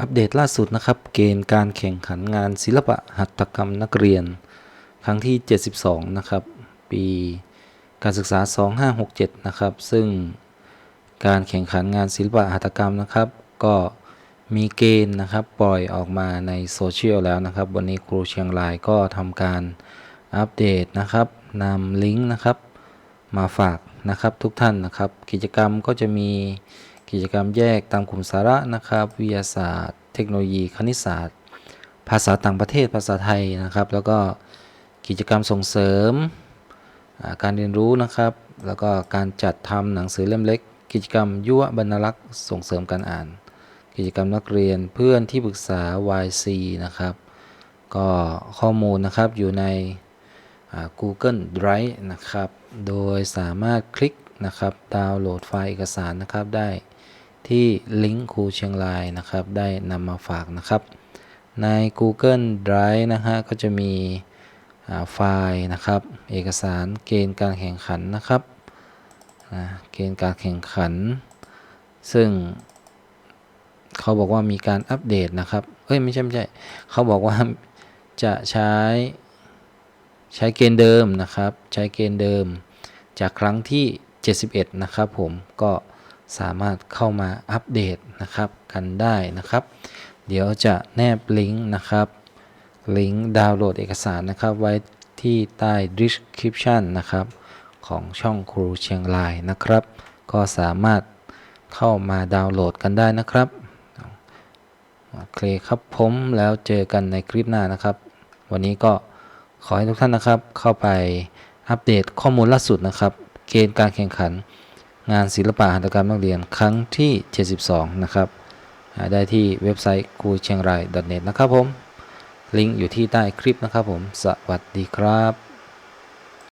อัปเดตล่าสุดนะครับ เกณฑ์การแข่งขันงานศิลปะหัตถกรรมนักเรียน ครั้งที่ 72 นะครับ ปีการศึกษา 2567 นะครับ ซึ่งการแข่งขันงานศิลปะหัตถกรรมนะครับ ก็มีเกณฑ์นะครับปล่อยออกมาในโซเชียลแล้วนะครับ วันนี้ครูเชียงรายก็ทำการอัปเดตนะครับนำลิงก์นะครับมาฝากนะครับทุกท่านนะครับ กิจกรรมก็จะมี กิจกรรมแยกตามกลุ่มสาระนะครับ วิทยาศาสตร์ เทคโนโลยี คณิตศาสตร์ ภาษาต่างประเทศ ภาษาไทยนะครับ แล้วก็กิจกรรมส่งเสริมการเรียนรู้นะครับ แล้วก็การจัดทำหนังสือเล่มเล็ก กิจกรรมยุวบรรลักษ์ส่งเสริมการอ่าน กิจกรรมนักเรียนเพื่อนที่ปรึกษา YC นะครับ ก็ข้อมูลนะครับอยู่ใน Google Drive นะครับ โดยสามารถคลิก นะครับดาวน์โหลดไฟล์เอกสารนะครับได้ที่ลิงก์ครูเชียงรายนะครับได้นำมาฝากนะครับใน Google Drive นะฮะก็จะมีไฟล์นะครับ เอกสารเกณฑ์การแข่งขันนะครับนะเกณฑ์การแข่งขัน ซึ่งเขาบอกว่ามีการอัปเดตนะครับเอ้ยไม่ใช่ไม่ใช่เขาบอกว่าจะใช้ใช้เกณฑ์เดิมนะครับ ใช้เกณฑ์เดิม จากครั้งที่ 71 นะครับผมก็สามารถเข้ามาอัปเดตนะครับกันได้นะครับ เดี๋ยวจะแนบลิงก์นะครับลิงก์ดาวน์โหลดเอกสารนะครับไว้ที่ใต้ description นะครับของช่องครูเชียงรายนะครับ ก็สามารถเข้ามาดาวน์โหลดกันได้นะครับโอเคครับผมแล้วเจอกันในคลิปหน้านะครับ วันนี้ก็ขอให้ทุกท่านนะครับเข้าไปอัปเดตข้อมูลล่าสุดนะครับ เกณฑ์การแข่งขัน งานศิลปะหัตถกรรมนักเรียนครั้งที่ 72 นะครับ ได้ที่เว็บไซต์ครูเชียงราย .net นะครับผม ลิงก์อยู่ที่ใต้คลิปนะครับผม สวัสดีครับ